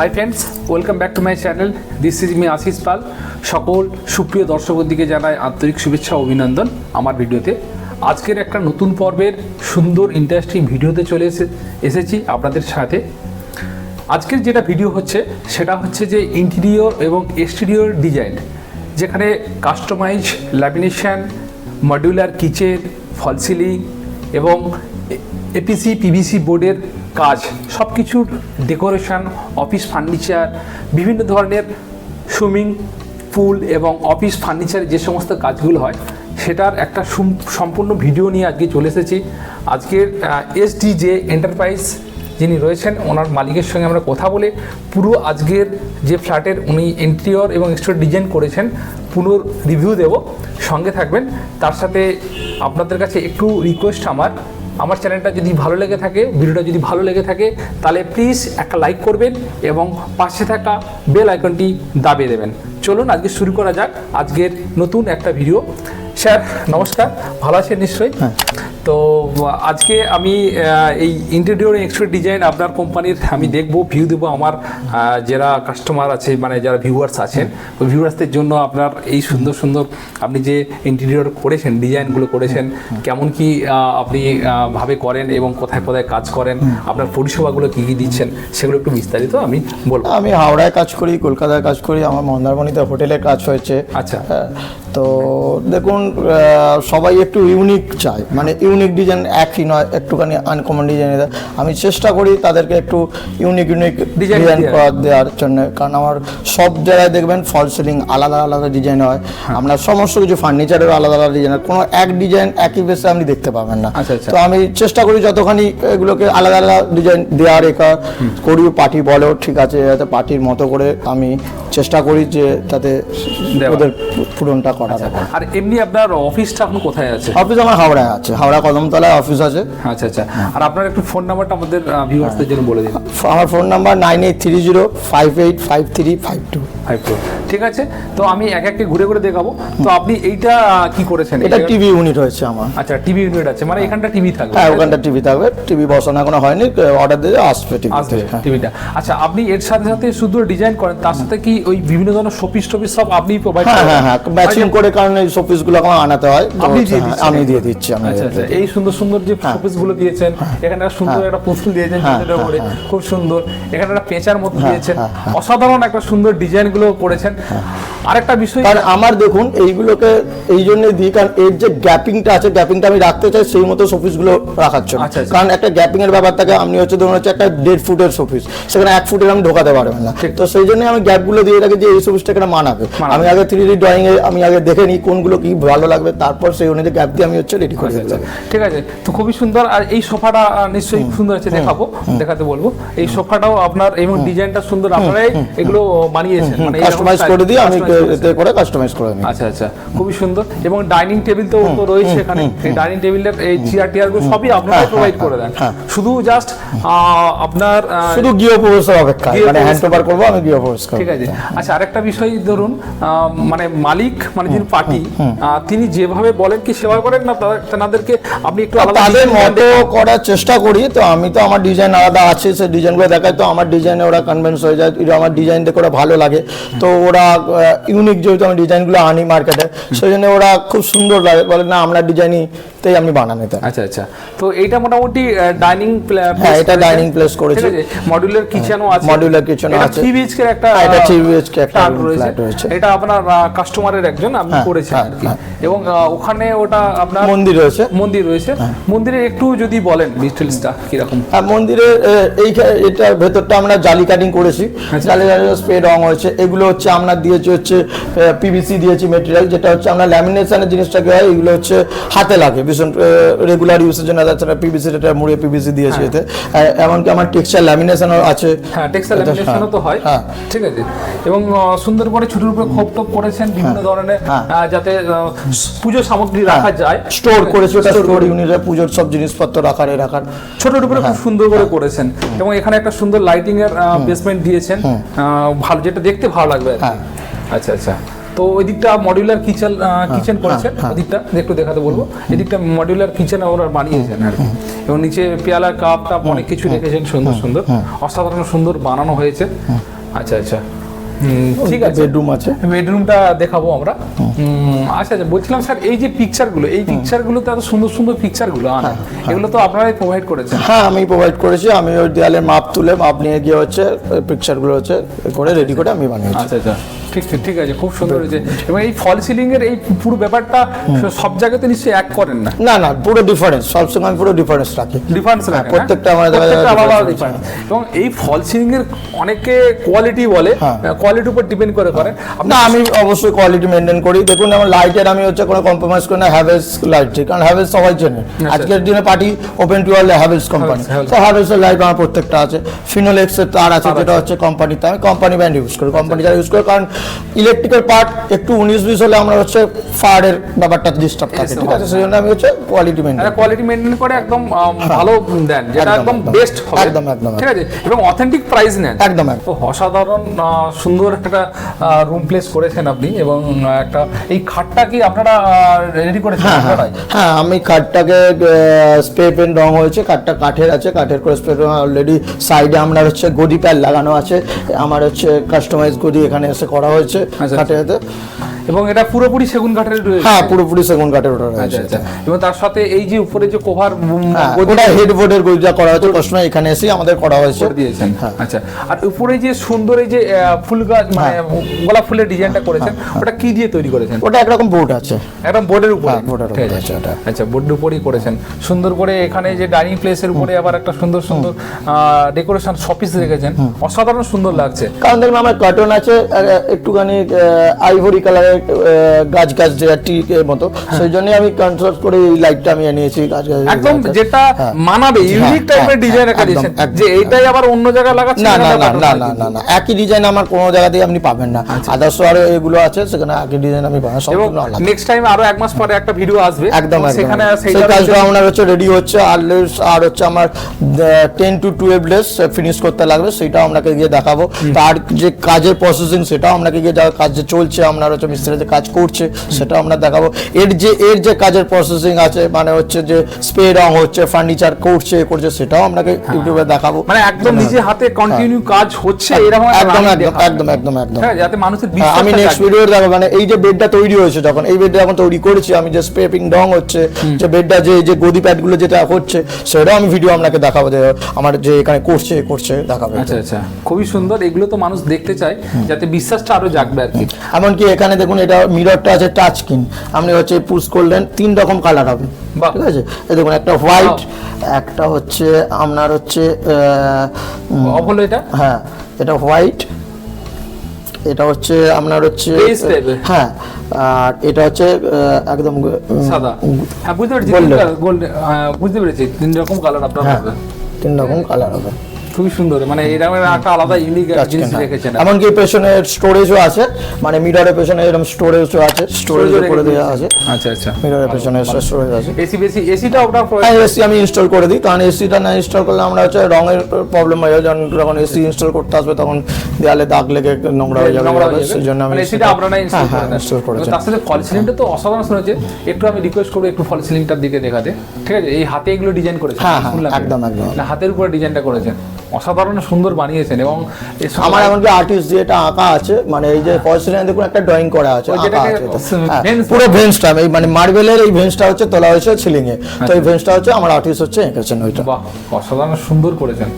Hi friends welcome back to my channel this is me Ashis Pal সকল সুপ্রিয় দর্শকের দিকে জানাই আন্তরিক শুভেচ্ছা অভিনন্দন আমার ভিডিওতে। আজকের একটা নতুন পর্বের সুন্দর ইন্টারেস্টিং ভিডিওতে চলে এসে এসেছি আপনাদের সাথে। আজকের যেটা ভিডিও হচ্ছে, সেটা হচ্ছে যে ইন্টেরিয়র এবং এক্সটেরিয়র ডিজাইন যেখানে customize lamination modular kitchen fall ceiling এবং এপিসি, পিভিসি বোর্ডের কাজ সব কিছুর ডেকোরেশন, অফিস ফার্নিচার, বিভিন্ন ধরনের সুইমিং পুল এবং অফিস ফার্নিচার যে সমস্ত কাজগুলো হয়, সেটার একটা সুম- সম্পূর্ণ ভিডিও নিয়ে আজকে চলে এসেছি। আজকের এসডিজে এন্টারপ্রাইজ যিনি রয়েছেন, ওনার মালিকের সঙ্গে আমরা কথা বলে পুরো আজকের যে ফ্ল্যাটের উনি ইন্টেরিয়র এবং এক্সটেরিয়র ডিজাইন করেছেন পুরো রিভিউ দেব। সঙ্গে থাকবেন। তার সাথে আপনাদের কাছে একটু রিকোয়েস্ট আমার আমার চ্যানেলটা যদি ভালো লেগে থাকে, ভিডিওটা যদি ভালো লেগে থাকে, তাহলে প্লিজ একটা লাইক করবেন এবং পাশে থাকা বেল আইকনটি দাবিয়ে দেবেন। চলুন আজকে শুরু করা যাক। আজকের নতুন একটা ভিডিও স্যার নমস্কার। ভালো আছেন নিশ্চয়ই? তো আজকে আমি এই ইন্টেরিয়র এক্সট্রিয়র ডিজাইন আপনার কোম্পানির আমি দেখব ভিউ দেবো আমার যারা কাস্টমার আছে মানে যারা ভিউয়ার্স আছেন ওই ভিউয়ার্সদের জন্য আপনার এই সুন্দর সুন্দর আপনি যে ইন্টেরিয়র করেছেন ডিজাইনগুলো করেছেন কেমন কি আপনি ভাবে করেন এবং কোথায় কোথায় কাজ করেন আপনার পরিষেবাগুলো কী কী দিচ্ছেন সেগুলো একটু বিস্তারিত আমি বলব। আমি হাওড়ায় কাজ করি কলকাতায় কাজ করি আমার মন্দারমণিতে হোটেলে কাজ হয়েছে। আচ্ছা। হ্যাঁ, তো দেখুন সবাই একটু ইউনিক চায় মানে ইউনিক ডিজাইন একই নয় একটুখানি আনকমন ডিজাইন আমি চেষ্টা করি তাদেরকে একটু ইউনিক ইউনিক ডিজাইন দেওয়ার। দেওয়ার জন্য কারণ আমার সব জায়গায় দেখবেন ফল সিলিং আলাদা আলাদা ডিজাইন হয় হ্যাঁ। আমরা সমস্ত কিছু ফার্নিচারেরও আলাদা আলাদা ডিজাইন হয় কোনো এক ডিজাইন একই বেসে আপনি দেখতে পাবেন না আচ্ছা, আচ্ছা। তো আমি চেষ্টা করি যতখানি এগুলোকে আলাদা আলাদা ডিজাইন দেওয়ার একা করি পার্টি বলো ঠিক আছে যাতে পার্টির মতো করে আমি চেষ্টা করি যে তাতে ওদের পূরণটা করা যায় আর এমনি আপনার অফিসটা এখন কোথায় আছে? অফিস আমার হাওড়ায় আছে। হাওড়া কদমতলায় অফিস আছে। আচ্ছা আচ্ছা। আর আপনার একটু ফোন নাম্বারটা আমাদের ভিউয়ার্সদের জন্য বলে দিন। আমার phone number nine eight three zero five eight five three five two five two ঠিক আছে? তো আমি এক একে ঘুরে ঘুরে দেখাবো। তো আপনি এইটা কি করেছেন? এটা টিভি ইউনিট হয়েছে আমার। আচ্ছা টিভি ইউনিট আছে। মানে এখানটা টিভি থাকবে হ্যাঁ ওখানটা টিভি থাকবে। টিভি বসানো এখনও হয়নি অর্ডার দিয়ে আসবে টিভি আসবে টিভিটা। আচ্ছা আপনি এর সাথে সাথে শুধু ডিজাইন করেন তার সাথে কি ওই বিভিন্ন ধরনের শোপিস টপিস সব আপনি প্রোভাইড হ্যাঁ করেন? হ্যাঁ হ্যাঁ ম্যাচিং করে কারণ এই শোপিসগুলো আমার আনাতে হয়। আপনি দিয়ে হ্যাঁ, দিচ্ছেন। আমি দিয়ে দিচ্ছি আমি আচ্ছা আচ্ছা। এই সুন্দর সুন্দর যে শোপিসগুলো দিয়েছেন এখানে একটা সুন্দর একটা পুতুল দিয়েছেন হ্যাঁ, সেটার উপরে খুব সুন্দর। এখানে একটা পেঁচার মতো দিয়েছেন। হ্যাঁ, অসাধারণ একটা সুন্দর ডিজাইনগুলো করেছেন। আরেকটা বিষয় কারণ আমার দেখুন এইগুলোকে এই জন্য দিই কারণ এর যে গ্যাপিংটা আছে গ্যাপিংটা আমি রাখতে চাই সেই মতো শোপিসগুলো রাখার জন্য। আচ্ছা, আচ্ছা। কারণ একটা গ্যাপিং এর ব্যাপার থাকে আপনি হচ্ছে ধরুন হচ্ছে একটা দেড় ফুটের শোপিস সেখানে এক ফুটের আমি ঢোকাতে পারবেন না। ঠিক। তো সেই জন্য আমি গ্যাপগুলো দিয়ে রাখি যে এই শোপিসটা এখানে মানাবে। আমি আগে থ্রি ডি ড্রয়িং এ আমি আগে দেখে নিই কোনগুলো কি ভালো লাগবে তারপর সেই অনুযায়ী গ্যাপ দিয়ে আমি হচ্ছে রেডি করে। ঠিক আছে তো খুবই সুন্দর। আর এই সোফাটা নিশ্চয়ই সুন্দর আছে দেখাবো দেখাতে বলব। এই সোফাটাও আপনার এবং ডিজাইনটা সুন্দর আপনারাই এগুলো বানিয়েছেন। মানে কাস্টমাইজ করে দিয়ে আমি এতে করে কাস্টমাইজ করে নিই। আচ্ছা আচ্ছা খুবই সুন্দর। এবং ডাইনিং টেবিল তো তো রয়েছে এখানে। এই ডাইনিং টেবিলের এই চেয়ার টিয়ারগুলো সবই আপনারা হ্যাঁ, প্রোভাইড হ্যাঁ, করে দেন। হ্যাঁ। শুধু জাস্ট আপনার শুধু গিয়ে প্রবেশের অপেক্ষা মানে হ্যান্ড ওভার করব আমি গিয়ে প্রবেশ করব ঠিক আছে। আচ্ছা আরেকটা বিষয় ধরুন মানে মালিক মানে যিনি পার্টি তিনি যেভাবে বলেন কি সেবা করেন না তাদের- তেনাদেরকে আপনি একটু আলাদা তাদের মতো করার চেষ্টা করি তো আমি তো আমার ডিজাইন আলাদা আছে সেই ডিজাইনগুলো দেখায় তো আমার ডিজাইনে ওরা কনভিন্স হয়ে যায় আমার ডিজাইন দেখে ওরা ভালো লাগে। তো ওরা ইউনিক যেহেতু আমি ডিজাইনগুলো আনি মার্কেটে সেই জন্য ওরা খুব সুন্দর লাগে। বলে না আমরা ডিজাইনই আমি বানানো এটা আচ্ছা আচ্ছা। তো এইটা মোটামুটি ডাইনিং হ্যাঁ, এটা dining place করেছি। মডিউলার কিচেনও আছে। Modular kitchen ও এটা আছে। 3 বিএইচকে একটা হ্যাঁ, এটা 3 BHK একটা flat রয়েছে। এটা আপনার কাস্টমারের একজন আপনি হ্যাঁ, করেছেন হ্যাঁ, আর কি হ্যাঁ। এবং ওখানে ওটা আপনার মন্দির রয়েছে। মন্দির রয়েছে। হ্যাঁ। মন্দিরে একটু যদি বলেন ডিটেলসটা কীরকম? আর মন্দিরে এ, এই এটা ভেতরটা আমরা জালি কাটিং করেছি। আচ্ছা। জালি কাটিং স্প্রে রং হয়েছে। এগুলো হচ্ছে আমরা দিয়েছি হচ্ছে পিভিসি দিয়েছি মেটেরিয়াল যেটা হচ্ছে আমরা ল্যামিনেশনের জিনিসটা কি হয় এগুলো হচ্ছে হাতে লাগে ভীষণ রেগুলার ইউজের জন্য পিভিসি এটা মুড়ে পিভিসি দিয়েছি এতে। এমনকি আমার টেক্সচার ল্যামিনেশনও আছে। হ্যাঁ টেক্সটাইল ল্যামিনেশনও তো হয় হ্যাঁ। ঠিক আছে। এবং সুন্দর করে ছোটোর উপরে খোপ টোপ করেছেন বিভিন্ন ধরনের। যাতে পুজো সামগ্রী রাখা যায়। স্টোর করেছি স্টোর ইউনিটে পুজোর সব জিনিসপত্র রাখার রাখার। ছোটোর উপরে হ্যাঁ। খুব সুন্দর করে করেছেন। এবং এখানে একটা সুন্দর লাইটিং এর বেসমেন্ট দিয়েছেন। ভালো যেটা দেখতে ভালো লাগবে। হ্যাঁ। আচ্ছা আচ্ছা। তো ওই দিকটা মডিউলার কিচেন কিচেন করেছেন? এদিকটা দিকটা একটু দেখাতে বলব। এদিকটা মডিউলার কিচেন ওরা বানিয়েছেন আর কি। এবং নিচে পেয়ালা কাপ টাপ অনেক কিছু রেখেছেন সুন্দর সুন্দর। অসাধারণ সুন্দর বানানো হয়েছে। আচ্ছা আচ্ছা। ঠিক আছে। বেডরুম আছে। বেডরুমটা দেখাবো আমরা। আচ্ছা আচ্ছা বলছিলাম স্যার এই যে পিকচারগুলো এই পিকচারগুলোতে এত সুন্দর সুন্দর পিকচারগুলো হ্যাঁ এগুলো তো আপনারাই প্রোভাইড করেছেন। হ্যাঁ আমি প্রোভাইড করেছি। আমি ওই দেয়ালের মাপ তুলে মাপ নিয়ে গিয়ে হচ্ছে পিকচারগুলো হচ্ছে করে রেডি করে আমি বানিয়েছি। আচ্ছা আচ্ছা। ঠিক ঠিক আছে খুব সুন্দর হয়েছে। এবং এই ফল সিলিং এর এই পুরো ব্যাপারটা সব জায়গাতে নিশ্চয়ই এক করেন না? না না পুরো ডিফারেন্স সবসময় পুরো ডিফারেন্স রাখি। ডিফারেন্স হ্যাঁ, প্রত্যেকটা আমাদের দেখা প্রত্যেকটা ডিফারেন্স এবং এই ফল সিলিং এর অনেকে কোয়ালিটি বলে হ্যাঁ। কোয়ালিটির উপর ডিপেন্ড করে করেন না আমি অবশ্যই কোয়ালিটি মেনটেন করি। দেখুন আমার লাইটের আমি হচ্ছে কোনো কম্প্রোমাইজ করি না হ্যাভেলস লাইট কারণ হ্যাভেলস সবাই চেনে। আজকের দিনে party open to all Havells company. তো হ্যাভেলসের লাইট আমার প্রত্যেকটা আছে। ফিনোলেক্স এর তার আছে যেটা হচ্ছে কোম্পানিতে আমি কোম্পানি ব্র্যান্ড ইউজ করি কোম্পানি যারা ইউজ করি কারণ ইলেকট্রিক্যাল পার্ট একটু উনিশ বিশ হলে আমরা হচ্ছে ফায়ারের ব্যাপারটা ডিস্টার্ব থাকে ঠিক আছে? সেই জন্য আমি হচ্ছে কোয়ালিটি মেনটেন কোয়ালিটি মেনটেন করে একদম ভালো দেন যেটা হ্যাঁ। একদম। বেস্ট হবে একদম, একদম, ঠিক আছে? এবং অথেন্টিক প্রাইস নেন। একদম একদম। তো অসাধারণ সুন্দর একটা রুম প্লেস করেছেন আপনি এবং একটা এই খাটটা কি আপনারা রেডি করেছেন হ্যাঁ হ্যাঁ? হ্যাঁ আমি খাটটাকে স্প্রে পেন রং হয়েছে খাটটা কাঠের আছে কাঠের করে স্প্রে অলরেডি সাইডে আমরা হচ্ছে গদি প্যাড লাগানো আছে আমার হচ্ছে কাস্টমাইজ গদি এখানে এসে করা হয়েছে আচ্ছা। কাঠেতে এবং এটা পুরোপুরি সেগুন কাঠের হ্যাঁ পুরোপুরি সেগুন কাঠের ওটা আচ্ছা রয়েছে আচ্ছা। এবং তার সাথে এই যে উপরে যে কোভার হ্যাঁ, ওটা হেডবোর্ডের গদিটা করা হয়েছে কাস্টমার এখানে এসে আমাদের করা হয়েছে। দিয়েছেন। হ্যাঁ। আচ্ছা আর উপরে যে সুন্দর এই যে ফুল গাছ মানে গোলাপ ফুলের ডিজাইনটা করেছেন ওটা কি দিয়ে তৈরি করেছেন? ওটা একরকম বোর্ড আছে। একদম বোর্ডের উপরে? হ্যাঁ, উপরে আছে। ওটা। আচ্ছা বোর্ডের উপরেই করেছেন। সুন্দর করে এখানে যে ডাইনিং প্লেসের উপরে আবার একটা সুন্দর সুন্দর ডেকোরেশন শপিস রেখেছেন। অসাধারণ সুন্দর লাগছে। কারণ দেখুন আমার কার্টন আছে একটুখানি আইভরি কালারের গাছ গাছ যে টিকের মতো সেই জন্য আমি কনসার্ট করে এই লাইটটা আমি নিয়েছি গাছ গাছ একদম যেটা মানাবে ইউনিক টাইপের হ্যাঁ, ডিজাইন হ্যাঁ, একটা দিয়েছেন। যে এইটাই আবার অন্য জায়গায় লাগাচ্ছেন না না না না না না একই ডিজাইন আমার কোনো জায়গাতেই আপনি পাবেন না। আদার্স আরও এগুলো আছে সেখানে একই ডিজাইন আমি পাবেন সম্পূর্ণ আলাদা। নেক্সট টাইম আরও এক মাস পরে একটা ভিডিও আসবে। একদম সেখানে সেই কাজটা আপনার হচ্ছে রেডি হচ্ছে আর আর হচ্ছে আমার ten to twelve days finish করতে লাগবে সেটাও আপনাকে গিয়ে দেখাবো। তার যে কাজের প্রসেসিং সেটাও আপনাকে গিয়ে যা কাজ চলছে আপনার হচ্ছে মিস্ত্রি যে কাজ করছে সেটা আমরা দেখাবো। এর যে এর যে কাজের প্রসেসিং আছে মানে হচ্ছে যে স্প্রে রং হচ্ছে ফার্নিচার করছে করছে সেটাও আপনাকে ইউটিউবে দেখাবো। মানে একদম নিজে হাতে কন্টিনিউ কাজ হচ্ছে এরকম একদম একদম একদম একদম হ্যাঁ যাতে মানুষের হ্যাঁ, আমি নেক্সট ভিডিও দেখো মানে এই যে বেডটা তৈরি হয়েছে যখন এই বেডটা এখন তৈরি করেছি আমি যে স্পেপিং ডং হচ্ছে যে বেডটা যে যে গদি প্যাডগুলো যেটা হচ্ছে সেটাও আমি ভিডিও আপনাকে দেখাবো যে আমার যে এখানে করছে করছে দেখাবো আচ্ছা আচ্ছা। খুবই সুন্দর এগুলো তো মানুষ দেখতে চায় যাতে বিশ্বাসটা আরও জাগবে আর কি। এমনকি এখানে দেখুন এটা মিররটা আছে টাচ স্ক্রিন আপনি হচ্ছে পুশ করলেন তিন রকম কালার হবে। ঠিক আছে? এই দেখুন একটা হোয়াইট একটা হচ্ছে আপনার হচ্ছে এটা? হ্যাঁ এটা হোয়াইট এটা হচ্ছে আপনার হচ্ছে হ্যাঁ আর এটা হচ্ছে একদম সাদা। হ্যাঁ বুঝতে পেরেছি। গোল্ড বুঝতে পেরেছি তিন রকম কালার আপনার হ্যাঁ তিন রকম কালার হবে। খুবই সুন্দর মানে এরকম একটা আলাদা ইউনিক জিনিস। রেখেছেন এমনকি পেছনে স্টোরেজও আছে মানে মিররের পেছনে এরকম স্টোরেজও আছে স্টোরেজ Storage-ও করে দেওয়া আছে। আচ্ছা আচ্ছা। মিররের পেছনে স্টোরেজ আছে। এসি বেসি এসিটা প্রয়োজন- হ্যাঁ এসি আমি ইনস্টল করে দিই কারণ এসিটা না ইনস্টল করলে আমরা হচ্ছে রঙের প্রবলেম হয়ে যায় যখন এসি ইনস্টল করতে আসবে তখন দেয়ালে দাগ লেগে নোংরা হয়ে যাবে নোংরা হয়ে যাবে। সেই জন্য আমি এসিটা আপনারা ইনস্টল করে দেন। তার সাথে ফল সিলিংটা তো অসাধারণ শুনেছে। একটু আমি রিকোয়েস্ট করব একটু ফল সিলিংটার দিকে দেখাতে। ঠিক আছে? এই হাতে এগুলো ডিজাইন করেছেন হ্যাঁ, হ্যাঁ, একদম, একদম। হাতের উপরে ডিজাইনটা করেছেন। অসাধারণ সুন্দর বানিয়েছেন এবং আমার এমনকি আর্টিস্ট যেটা এটা আঁকা আছে মানে এই যে ফলসিলাইন দেখুন একটা ড্রয়িং করা আছে আঁকা আছে হ্যাঁ, পুরো ভেন্সটা এই মানে মার্বেলের এই ভেন্সটা হচ্ছে তোলা হয়েছে ছিলিংয়ে এ। আচ্ছা। তো এই ভেন্সটা হচ্ছে আমার আর্টিস্ট হচ্ছে এঁকেছেন ওইটা। বাহ অসাধারণ সুন্দর করেছেন।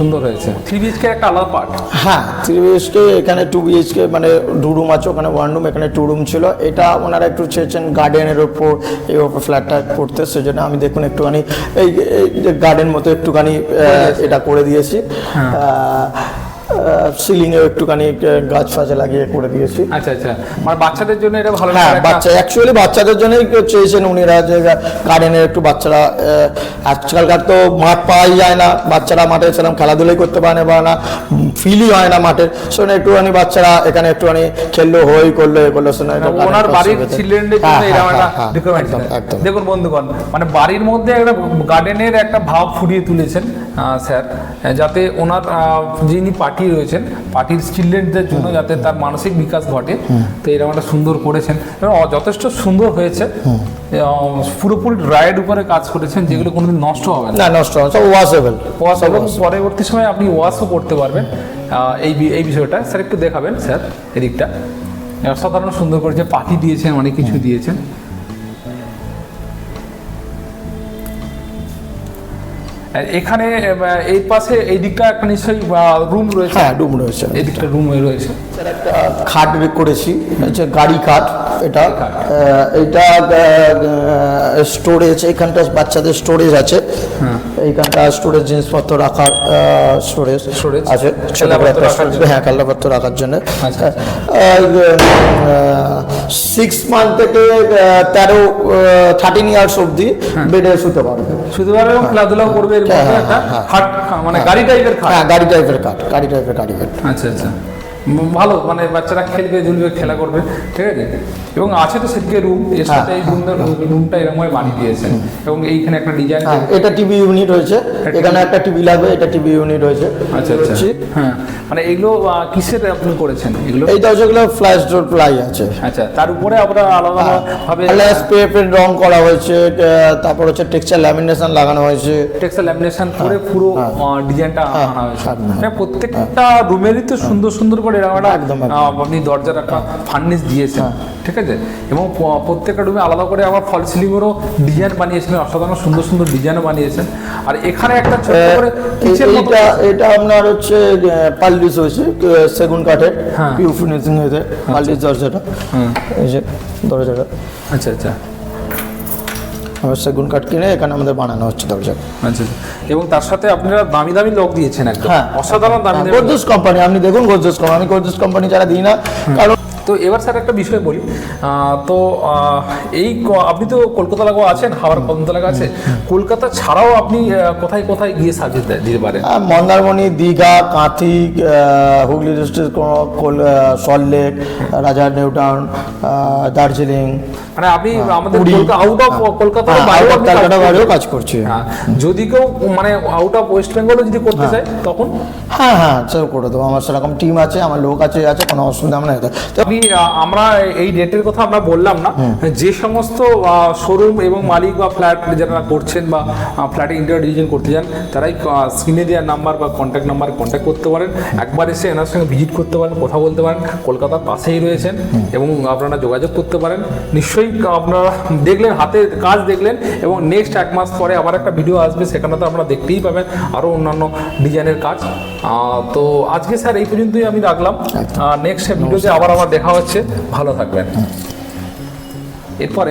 সুন্দর হয়েছে। থ্রি বিএচকে একটা আলাদা পার্ট হ্যাঁ থ্রি বিএচকে এখানে টু বিএইচকে মানে দু রুম আছে ওখানে ওয়ান রুম এখানে টু রুম ছিল। এটা ওনারা একটু চেয়েছেন গার্ডেনের ওপর এই ওপর ফ্ল্যাটটা করতে সেজন্য আমি দেখুন একটুখানি এই এই গার্ডেন মতো একটুখানি আহ, এটা করে দিয়েছি। সিলিংয়েও একটুখানি গাছ ফাছ লাগিয়ে করে দিয়েছি। আচ্ছা আচ্ছা। মানে বাচ্চাদের জন্য এটা ভালো হ্যাঁ বাচ্চা অ্যাকচুয়ালি বাচ্চাদের জন্যই চেয়েছেন উনিরা যে গার্ডেনের একটু বাচ্চারা আজকালকার তো মাঠ পাওয়াই যায় না। বাচ্চারা মাঠে সেরকম খেলাধুলাই করতে পারে না পারে না ফিলই হয় না মাঠে। সেখানে একটুখানি বাচ্চারা এখানে একটুখানি খেললো হই করল এ করল সেখানে ওনার বাড়ির। চিলড্রেনদের জন্য হ্যাঁ, এরকম হ্যাঁ, একটা হ্যাঁ। দেখুন বন্ধুগণ মানে বাড়ির মধ্যে একটা গার্ডেনের একটা ভাব ফুটিয়ে তুলেছেন। স্যার যাতে ওনার যিনি পার্টি রয়েছেন পার্টির চিলড্রেনদের জন্য যাতে তার মানসিক বিকাশ ঘটে তো এরকম একটা সুন্দর করেছেন। এবং যথেষ্ট সুন্দর হয়েছে। পুরোপুরি ড্রাইয়ের উপরে কাজ করেছেন যেগুলো কোনোদিন নষ্ট হবে না। নষ্ট হয় সব ওয়াশেবল। ওয়াশ এবং পরবর্তী সময় আপনি ওয়াশও করতে পারবেন। এই এই বিষয়টা। স্যার একটু দেখাবেন স্যার এদিকটা। সাধারণ সুন্দর করেছে পাখি দিয়েছেন অনেক কিছু দিয়েছেন। এখানে এই পাশে এই দিকটা একটা নিশ্চয়ই রুম রয়েছে। হ্যাঁ রুম রয়েছে। এই দিকটা রুম রয়েছে। একটা খাট করেছি হচ্ছে গাড়ি খাট এটা। এটা স্টোরেজ এখানটা বাচ্চাদের স্টোরেজ আছে। এইখানটা স্টোরেজ জিনিসপত্র রাখার স্টোরেজ Storage? আছে? হ্যাঁ খেলনাপত্র রাখার জন্য। আচ্ছা, সিক্স মান্থ থেকে তেরো থার্টিন ইয়ার্স অবধি বেডে শুতে পারবে। শুতে পারবে এবং খেলাধুলাও করবে। এর হ্যাঁ, মধ্যে হ্যাঁ, একটা হ্যাঁ, খাট মানে গাড়ি টাইপের খাট। হ্যাঁ গাড়ি টাইপের খাট গাড়ি টাইপের গাড়ি আচ্ছা আচ্ছা। ভালো মানে বাচ্চারা খেলবে ঝুলবে খেলা করবে ঠিক আছে? এবং আছে তো সেদিকে রুম এর সাথে এই রুমটা রুমটা এরকম বানিয়ে দিয়েছে। এবং এইখানে একটা ডিজাইন এটা টিভি ইউনিট রয়েছে। এখানে একটা টিভি লাগবে এটা টিভি ইউনিট রয়েছে। আচ্ছা আচ্ছা। হ্যাঁ। মানে এগুলো কিসের আপনি করেছেন এগুলো? এই দরজাগুলো ফ্ল্যাশ ডোর প্লাই আছে। আচ্ছা তার উপরে আমরা আলাদা ভাবে স্পেপের রং করা হয়েছে তারপর হচ্ছে টেক্সচার ল্যামিনেশন লাগানো হয়েছে। টেক্সটাইল ল্যামিনেশন করে পুরো ডিজাইনটা আনা হয়েছে। হ্যাঁ, হ্যাঁ। মানে প্রত্যেকটা রুমেরই তো সুন্দর সুন্দর করে এরকম একটা একদম, আপনি দরজার একটা ফার্নিশ দিয়েছেন ঠিক আছে? এবং প্রত্যেকটা রুমে আলাদা করে আবার ফল সিলিংয়েরও ডিজাইন বানিয়েছেন অসাধারণ সুন্দর সুন্দর ডিজাইনও বানিয়েছেন। আর এখানে একটা ছোট্ট করে এ- এটা আপনার হচ্ছে হয়েছে সেগুন কাঠের হ্যাঁ। পিউ ফিনিশিং হয়েছে দরজাটা। এই যে দরজাটা। আচ্ছা আচ্ছা। আমরা সেগুন কাঠ কিনে এখানে আমাদের বানানো হচ্ছে দরজা। আচ্ছা আচ্ছা। এবং তার সাথে আপনারা দামি দামি লক দিয়েছেন একদম। হ্যাঁ। অসাধারণ দামি দামি গোদরেজ কোম্পানি আপনি দেখুন গোদরেজ কোম্পানি আমি গোদরেজ কোম্পানি যারা দিই না। কারণ তো এবার স্যার একটা বিষয় বলি। তো এই আপনি তো কলকাতা লাগো আছেন হাওড় কদমতলা লাগো আছে। কলকাতা ছাড়াও আপনি কোথায় কোথায় গিয়ে সার্ভিস দিতে পারেন? Mandarmani Digha Kanthi Hooghly district Salt Lake রাজার নিউটাউন দার্জিলিং মানে আপনি আমাদের আউট অফ হ্যাঁ, of আপনি কাজ কলকাতা করছেন। বাইরেও কাজ করছি। হ্যাঁ, যদি কেউ মানে আউট অফ ওয়েস্ট বেঙ্গলও যদি করতে চায় তখন? হ্যাঁ হ্যাঁ সব করে দেবো। আমার সেরকম টিম আছে আমার লোক আছে আছে কোনো অসুবিধা নেই। তো আপনি আমরা এই রেটের কথা আমরা বললাম না। যে সমস্ত শোরুম এবং মালিক বা ফ্ল্যাট যারা করছেন বা ফ্ল্যাটে ইন্টারিয়র ডিজাইন করতে যান তারাই স্ক্রিনে দেওয়ার নাম্বার বা কন্ট্যাক্ট নাম্বার কন্ট্যাক্ট করতে পারেন। একবার এসে এনার সঙ্গে ভিজিট করতে পারেন কথা বলতে পারেন কলকাতার পাশেই রয়েছেন এবং আপনারা যোগাযোগ করতে পারেন। নিশ্চয়ই আপনারা দেখলেন হাতে কাজ দেখলেন এবং নেক্সট এক মাস পরে আবার একটা ভিডিও আসবে সেখানে তো আপনারা দেখতেই পাবেন আরও অন্যান্য ডিজাইনের কাজ। তো আজকে স্যার এই পর্যন্তই আমি রাখলাম। নেক্সট ভিডিওতে আবার আবার দেখা হচ্ছে। ভালো থাকবেন। এরপরে